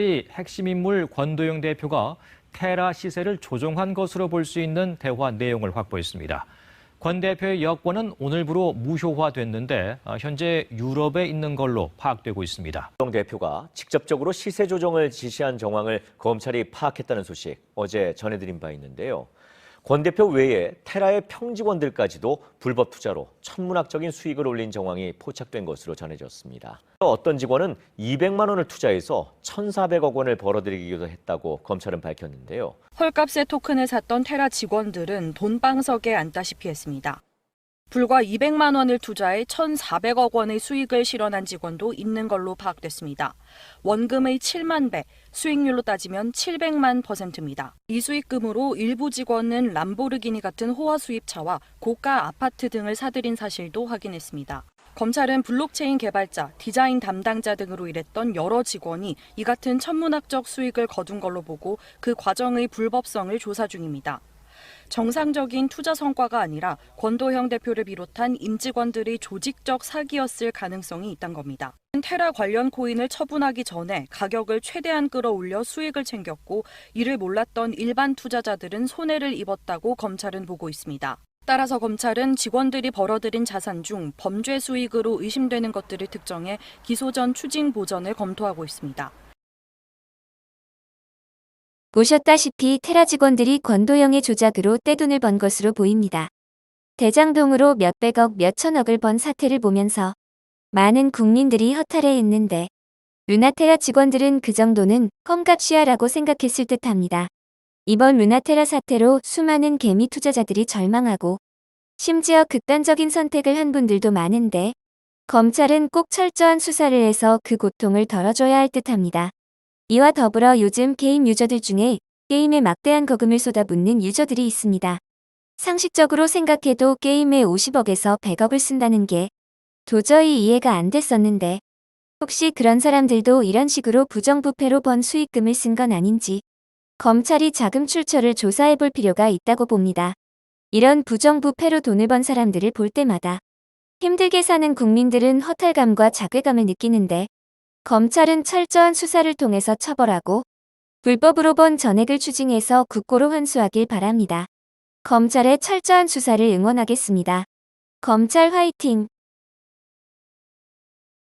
이 핵심 인물 권도영 대표가 테라 시세를 조종한 것으로 볼 수 있는 대화 내용을 확보했습니다. 권 대표의 여권은 오늘부로 무효화됐는데 어, 현재 유럽에 있는 걸로 파악되고 있습니다. 정 대표가 직접적으로 시세 조정을 지시한 정황을 검찰이 파악했다는 소식 어제 전해드린 바 있는데요. 권 대표 외에 테라의 평직원들까지도 불법 투자로 천문학적인 수익을 올린 정황이 포착된 것으로 전해졌습니다. 어떤 직원은 200만 원을 투자해서 1,400억 원을 벌어들이기도 했다고 검찰은 밝혔는데요. 헐값의 토큰을 샀던 테라 직원들은 돈방석에 앉다시피 했습니다. 불과 200만 원을 투자해 1,400억 원의 수익을 실현한 직원도 있는 걸로 파악됐습니다. 원금의 7만 배, 수익률로 따지면 700만 퍼센트입니다. 이 수익금으로 일부 직원은 람보르기니 같은 호화 수입차와 고가 아파트 등을 사들인 사실도 확인했습니다. 검찰은 블록체인 개발자, 디자인 담당자 등으로 일했던 여러 직원이 이 같은 천문학적 수익을 거둔 걸로 보고 그 과정의 불법성을 조사 중입니다. 정상적인 투자 성과가 아니라 권도형 대표를 비롯한 임직원들의 조직적 사기였을 가능성이 있단 겁니다. 테라 관련 코인을 처분하기 전에 가격을 최대한 끌어올려 수익을 챙겼고 이를 몰랐던 일반 투자자들은 손해를 입었다고 검찰은 보고 있습니다. 따라서 검찰은 직원들이 벌어들인 자산 중 범죄 수익으로 의심되는 것들을 특정해 기소 전 추징 보전을 검토하고 있습니다. 보셨다시피 테라 직원들이 권도영의 조작으로 떼돈을 번 것으로 보입니다. 대장동으로 몇백억 몇천억을 번 사태를 보면서 많은 국민들이 허탈해했는데 루나테라 직원들은 그 정도는 껌값이야라고 생각했을 듯합니다. 이번 루나테라 사태로 수많은 개미 투자자들이 절망하고 심지어 극단적인 선택을 한 분들도 많은데 검찰은 꼭 철저한 수사를 해서 그 고통을 덜어줘야 할 듯합니다. 이와 더불어 요즘 게임 유저들 중에 게임에 막대한 거금을 쏟아붓는 유저들이 있습니다. 상식적으로 생각해도 게임에 50억에서 100억을 쓴다는 게 도저히 이해가 안 됐었는데 혹시 그런 사람들도 이런 식으로 부정부패로 번 수익금을 쓴 건 아닌지 검찰이 자금 출처를 조사해 볼 필요가 있다고 봅니다. 이런 부정부패로 돈을 번 사람들을 볼 때마다 힘들게 사는 국민들은 허탈감과 자괴감을 느끼는데 검찰은 철저한 수사를 통해서 처벌하고 불법으로 번 전액을 추징해서 국고로 환수하길 바랍니다. 검찰의 철저한 수사를 응원하겠습니다. 검찰 화이팅!